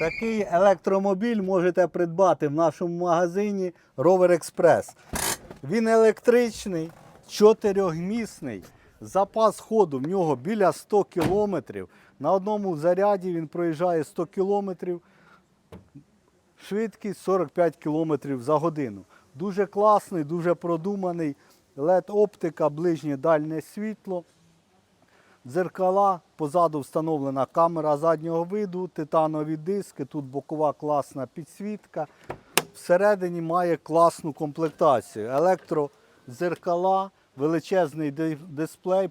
Такий електромобіль можете придбати в нашому магазині Rover Express. Він електричний, чотирьохмісний. Запас ходу в нього біля 100 км. На одному заряді він проїжджає 100 км. Швидкість 45 км за годину. Дуже класний, дуже продуманий. LED-оптика, ближнє дальнє світло. Дзеркала, позаду встановлена камера заднього виду, титанові диски, тут бокова класна підсвітка. Всередині має класну комплектацію. Електродзеркала, величезний дисплей,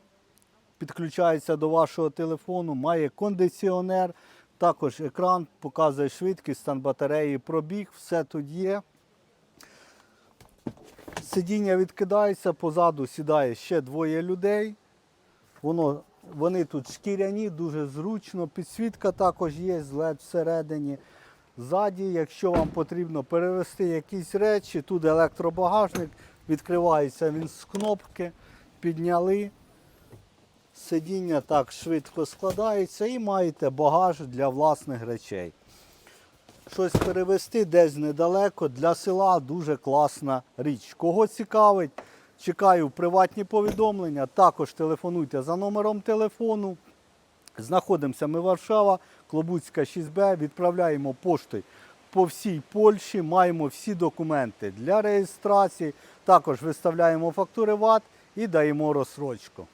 підключається до вашого телефону, має кондиціонер, також екран показує швидкість, стан батареї, пробіг, все тут є. Сидіння відкидається, позаду сідає ще двоє людей. Воно, вони тут шкіряні, дуже зручно. Підсвітка також є LED всередині. Ззаді, якщо вам потрібно перевезти якісь речі, тут електробагажник, відкривається він з кнопки, підняли. Сидіння так швидко складається і маєте багаж для власних речей. Щось перевезти десь недалеко для села дуже класна річ. Кого цікавить, чекаю приватні повідомлення. Також телефонуйте за номером телефону. Знаходимося ми Варшава, Клобуцька 6Б, відправляємо поштою по всій Польщі, маємо всі документи для реєстрації. Також виставляємо фактури ВАТ і даємо розсрочку.